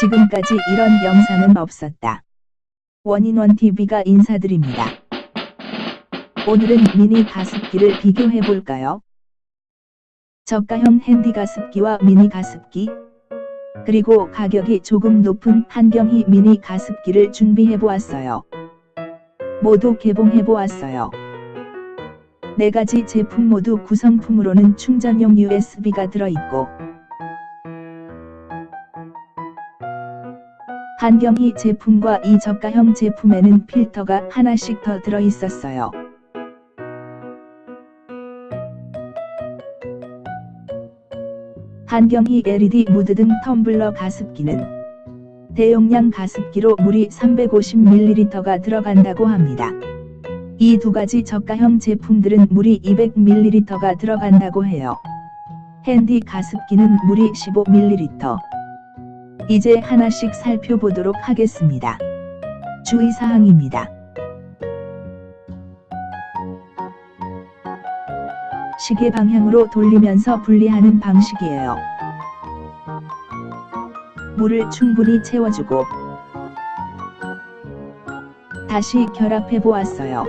지금까지 이런 영상은 없었다. 원인원 TV가 인사드립니다. 오늘은 미니 가습기를 비교해 볼까요? 저가형 핸디 가습기와 미니 가습기, 그리고 가격이 조금 높은 한경희 미니 가습기를 준비해 보았어요. 모두 개봉해 보았어요. 네 가지 제품 모두 구성품으로는 충전용 USB가 들어있고, 한경희 제품과 이 저가형 제품에는 필터가 하나씩 더 들어있었어요. 한경희 LED 무드 등 텀블러 가습기는 대용량 가습기로 물이 350ml가 들어간다고 합니다. 이 두 가지 저가형 제품들은 물이 200ml가 들어간다고 해요. 핸디 가습기는 물이 15ml. 이제 하나씩 살펴보도록 하겠습니다. 주의사항입니다. 시계 방향으로 돌리면서 분리하는 방식이에요. 물을 충분히 채워주고 다시 결합해 보았어요.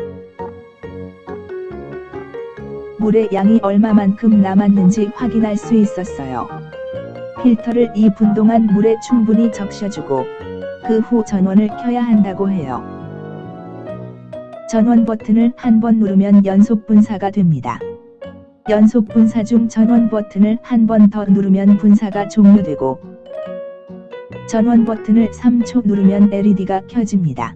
물의 양이 얼마만큼 남았는지 확인할 수 있었어요. 필터를 2분 동안 물에 충분히 적셔주고 그 후 전원을 켜야 한다고 해요. 전원 버튼을 한 번 누르면 연속 분사가 됩니다. 연속 분사 중 전원 버튼을 한 번 더 누르면 분사가 종료되고 전원 버튼을 3초 누르면 LED가 켜집니다.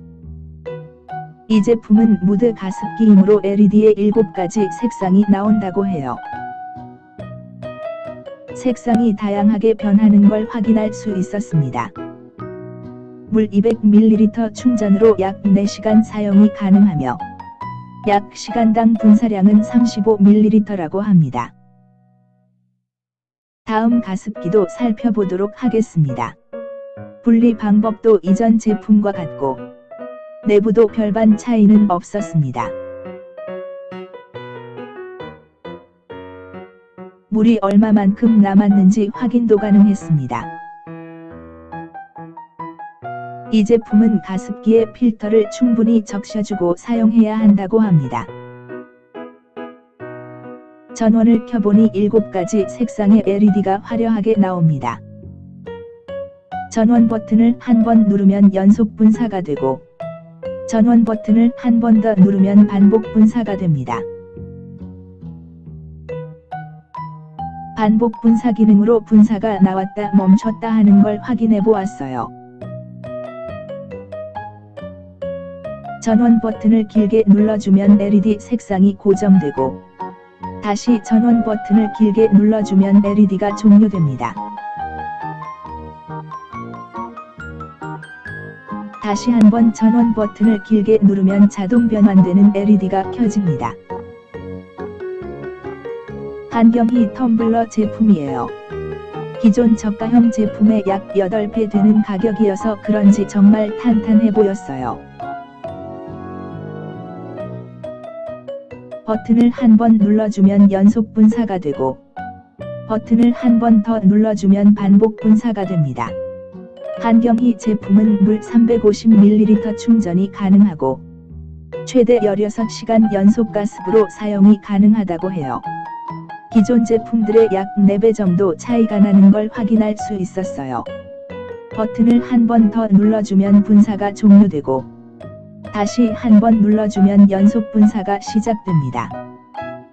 이 제품은 무드 가습기이므로 LED에 7가지 색상이 나온다고 해요. 색상이 다양하게 변하는 걸 확인할 수 있었습니다. 물 200ml 충전으로 약 4시간 사용이 가능하며 약 시간당 분사량은 35ml라고 합니다. 다음 가습기도 살펴보도록 하겠습니다. 분리 방법도 이전 제품과 같고 내부도 별반 차이는 없었습니다. 물이 얼마만큼 남았는지 확인도 가능했습니다. 이 제품은 가습기에 필터를 충분히 적셔주고 사용해야 한다고 합니다. 전원을 켜보니 7가지 색상의 LED가 화려하게 나옵니다. 전원 버튼을 한 번 누르면 연속 분사가 되고 전원 버튼을 한 번 더 누르면 반복 분사가 됩니다. 반복 분사 기능으로 분사가 나왔다 멈췄다 하는 걸 확인해 보았어요. 전원 버튼을 길게 눌러주면 LED 색상이 고정되고 다시 전원 버튼을 길게 눌러주면 LED가 종료됩니다. 다시 한번 전원 버튼을 길게 누르면 자동 변환되는 LED가 켜집니다. 한경희 텀블러 제품이에요. 기존 저가형 제품의 약 8배 되는 가격이어서 그런지 정말 탄탄해 보였어요. 버튼을 한 번 눌러주면 연속 분사가 되고 버튼을 한 번 더 눌러주면 반복 분사가 됩니다. 한경희 제품은 물 350ml 충전이 가능하고 최대 16시간 연속 가습으로 사용이 가능하다고 해요. 기존 제품들의 약 4배 정도 차이가 나는 걸 확인할 수 있었어요. 버튼을 한 번 더 눌러주면 분사가 종료되고 다시 한 번 눌러주면 연속 분사가 시작됩니다.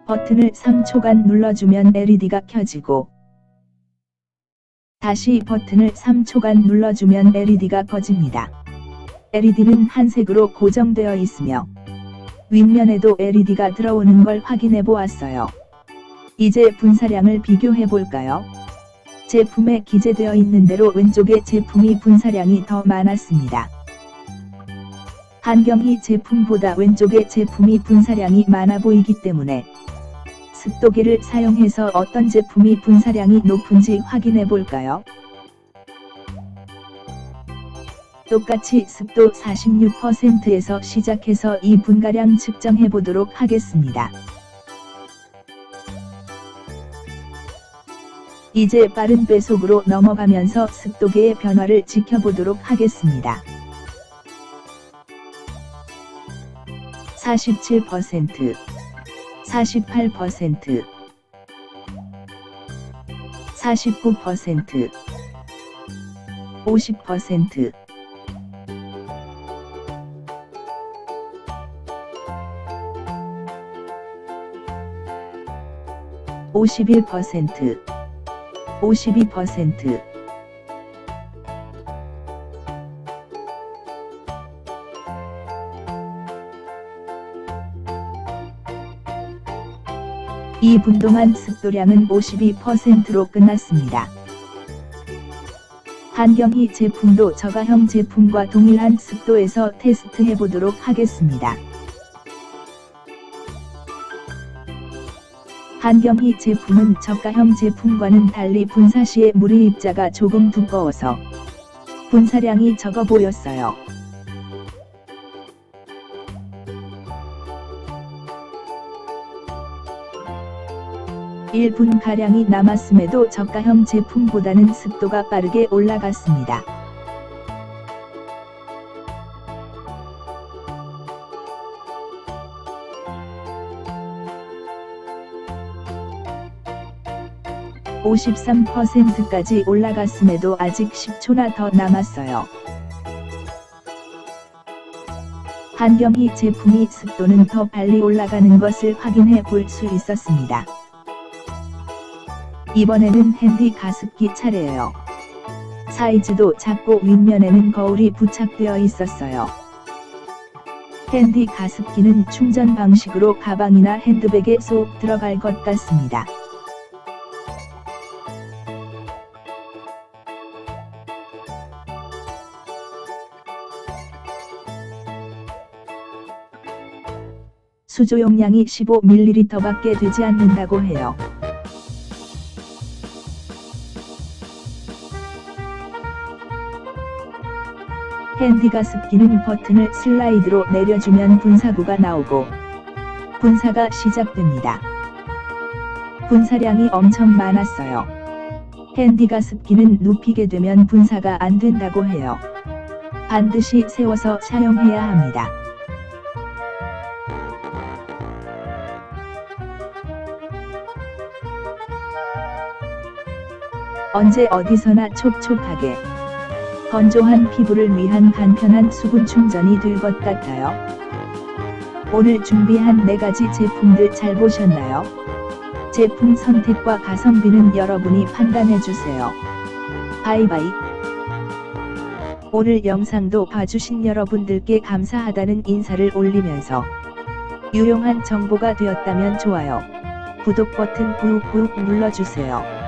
버튼을 3초간 눌러주면 LED가 켜지고 다시 버튼을 3초간 눌러주면 LED가 꺼집니다. LED는 한색으로 고정되어 있으며 윗면에도 LED가 들어오는 걸 확인해 보았어요. 이제 분사량을 비교해 볼까요? 제품에 기재되어 있는 대로 왼쪽에 제품이 분사량이 더 많았습니다. 한경희 제품보다 왼쪽에 제품이 분사량이 많아 보이기 때문에 습도계를 사용해서 어떤 제품이 분사량이 높은지 확인해 볼까요? 똑같이 습도 46%에서 시작해서 이 분가량 측정해 보도록 하겠습니다. 이제 빠른 배속으로 넘어가면서 습도계의 변화를 지켜보도록 하겠습니다. 47%, 48%, 49%, 50%, 51%, 52%, 이분 동안 습도량은 52%로 끝났습니다. 한경희 제품도 저가형 제품과 동일한 습도에서 테스트해 보도록 하겠습니다. 한경희 제품은 저가형 제품과는 달리 분사 시에 물의 입자가 조금 두꺼워서 분사량이 적어 보였어요. 일분 가량이 남았음에도 저가형 제품보다는 습도가 빠르게 올라갔습니다. (53%까지) 올라갔음에도 아직 10초나 더 남았어요. 한경희 제품이 습도는 더 빨리 올라가는 것을 확인해 볼 수 있었습니다. 이번에는 핸디 가습기 차례예요. 사이즈도 작고 윗면에는 거울이 부착되어 있었어요. 핸디 가습기는 충전 방식으로 가방이나 핸드백에 쏙 들어갈 것 같습니다. 수조 용량이 15ml밖에 되지 않는다고 해요. 핸디 가습기는 버튼을 슬라이드로 내려주면 분사구가 나오고 분사가 시작됩니다. 분사량이 엄청 많았어요. 핸디 가습기는 눕히게 되면 분사가 안 된다고 해요. 반드시 세워서 사용해야 합니다. 언제 어디서나 촉촉하게 건조한 피부를 위한 간편한 수분 충전이 될 것 같아요. 오늘 준비한 4가지 제품들 잘 보셨나요? 제품 선택과 가성비는 여러분이 판단해주세요. 바이바이. 오늘 영상도 봐주신 여러분들께 감사하다는 인사를 올리면서 유용한 정보가 되었다면 좋아요, 구독 버튼 꾹꾹 눌러주세요.